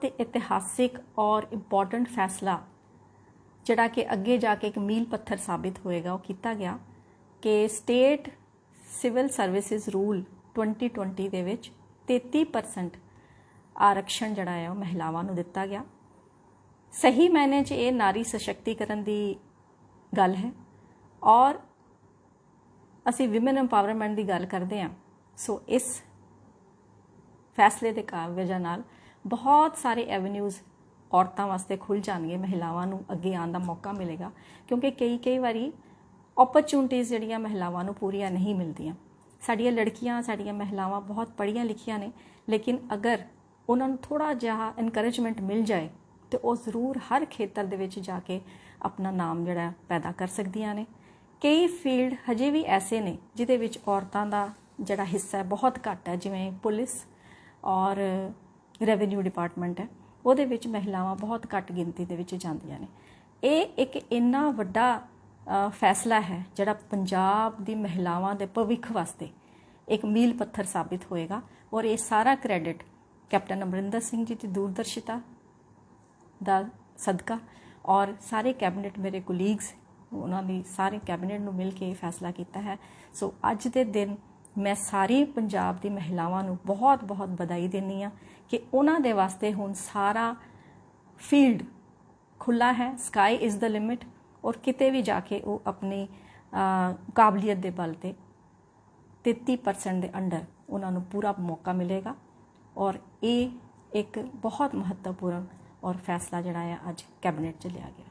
ਤੇ ਇਤਿਹਾਸਿਕ ਔਰ ਇੰਪੋਰਟੈਂਟ ਫੈਸਲਾ, ਜਿਹੜਾ ਕਿ ਅੱਗੇ ਜਾ ਕੇ ਇੱਕ ਮੀਲ ਪੱਥਰ ਸਾਬਿਤ ਹੋਏਗਾ, ਉਹ ਕੀਤਾ ਗਿਆ ਕਿ ਸਟੇਟ ਸਿਵਲ ਸਰਵਿਸਿਜ਼ ਰੂਲ 2020 ਦੇ ਵਿੱਚ 33% ਆਰਕਸ਼ਣ ਜਿਹੜਾ ਹੈ, ਉਹ ਮਹਿਲਾਵਾਂ ਨੂੰ ਦਿੱਤਾ ਗਿਆ। ਸਹੀ ਮਾਇਨੇ 'ਚ ਇਹ ਨਾਰੀ ਸਸ਼ਕਤੀਕਰਨ ਦੀ ਗੱਲ ਹੈ ਔਰ ਅਸੀਂ ਵਿਮਨ ਐਮਪਾਵਰਮੈਂਟ ਦੀ ਗੱਲ ਕਰਦੇ ਹਾਂ। ਸੋ ਇਸ ਫੈਸਲੇ ਦੇ ਕਾਰਨ ਵਜ੍ਹਾ ਨਾਲ ਬਹੁਤ ਸਾਰੇ ਐਵੇਨਿਊਜ਼ ਔਰਤਾਂ ਵਾਸਤੇ ਖੁੱਲ ਜਾਣਗੇ, ਮਹਿਲਾਵਾਂ ਨੂੰ ਅੱਗੇ ਆਉਣ ਦਾ ਮੌਕਾ ਮਿਲੇਗਾ, ਕਿਉਂਕਿ ਕਈ ਕਈ ਵਾਰੀ ਓਪਰਚੁਨਿਟੀਆਂ ਜਿਹੜੀਆਂ ਮਹਿਲਾਵਾਂ ਨੂੰ ਪੂਰੀਆਂ ਨਹੀਂ ਮਿਲਦੀਆਂ। ਸਾਡੀਆਂ ਲੜਕੀਆਂ, ਸਾਡੀਆਂ ਮਹਿਲਾਵਾਂ ਬਹੁਤ ਪੜ੍ਹੀਆਂ ਲਿਖੀਆਂ ਨੇ, ਲੇਕਿਨ ਅਗਰ ਉਹਨਾਂ ਨੂੰ ਥੋੜਾ ਜਿਹਾ ਇਨਕਰੇਜਮੈਂਟ ਮਿਲ ਜਾਏ, ਤੇ ਉਹ ਜ਼ਰੂਰ ਹਰ ਖੇਤਰ ਦੇ ਵਿੱਚ ਜਾ ਕੇ ਆਪਣਾ ਨਾਮ ਜਿਹੜਾ ਪੈਦਾ ਕਰ ਸਕਦੀਆਂ ਨੇ। ਕਈ ਫੀਲਡ ਹਜੇ ਵੀ ਐਸੇ ਨੇ, ਜਿਹਦੇ ਵਿੱਚ ਔਰਤਾਂ ਦਾ ਜਿਹੜਾ ਹਿੱਸਾ ਬਹੁਤ ਘੱਟ ਹੈ, ਜਿਵੇਂ ਪੁਲਿਸ ਔਰ ਰੈਵਨਿਊ ਡਿਪਾਰਟਮੈਂਟ ਹੈ। ਉਹਦੇ ਵਿੱਚ ਮਹਿਲਾਵਾਂ ਬਹੁਤ ਘੱਟ ਗਿਣਤੀ ਦੇ ਵਿੱਚ ਜਾਂਦੀਆਂ ਨੇ। ਇਹ ਇੱਕ ਇੰਨਾ ਵੱਡਾ ਫੈਸਲਾ ਹੈ ਜਿਹੜਾ ਪੰਜਾਬ ਦੀ ਮਹਿਲਾਵਾਂ ਦੇ ਭਵਿੱਖ ਵਾਸਤੇ ਇੱਕ ਮੀਲ ਪੱਥਰ ਸਾਬਿਤ ਹੋਏਗਾ। ਔਰ ਇਹ ਸਾਰਾ ਕ੍ਰੈਡਿਟ ਕੈਪਟਨ ਅਮਰਿੰਦਰ ਸਿੰਘ ਜੀ ਦੀ ਦੂਰਦਰਸ਼ਿਤਾ ਦਾ ਸਦਕਾ ਔਰ ਸਾਰੇ ਕੈਬਨਿਟ ਮੇਰੇ ਕੋਲੀਗਸ ਉਹਨਾਂ ਦੀ ਸਾਰੇ ਕੈਬਨਿਟ ਨੂੰ ਮਿਲ ਕੇ ਇਹ ਫੈਸਲਾ ਕੀਤਾ ਹੈ। ਸੋ ਅੱਜ ਦੇ ਦਿਨ ਮੈਂ ਸਾਰੀ ਪੰਜਾਬ ਦੀ ਮਹਿਲਾਵਾਂ ਨੂੰ ਬਹੁਤ-ਬਹੁਤ ਵਧਾਈ ਦਿੰਦੀ ਆ ਕਿ ਉਹਨਾਂ ਦੇ ਵਾਸਤੇ ਹੁਣ ਸਾਰਾ ਫੀਲਡ ਖੁੱਲਾ ਹੈ ਸਕਾਈ ਇਜ਼ ਦਾ ਲਿਮਿਟ ਔਰ ਕਿਤੇ ਵੀ ਜਾ ਕੇ ਉਹ ਆਪਣੀ ਕਾਬਲੀਅਤ ਦੇ ਬਲ ਤੇ 33% ਦੇ ਅੰਡਰ ਉਹਨਾਂ ਨੂੰ ਪੂਰਾ ਮੌਕਾ ਮਿਲੇਗਾ। ਔਰ ਇਹ ਇੱਕ ਬਹੁਤ ਮਹੱਤਵਪੂਰਨ ਔਰ ਫੈਸਲਾ ਜਿਹੜਾ ਹੈ ਅੱਜ ਕੈਬਨਿਟ 'ਚ ਲਿਆ ਗਿਆ।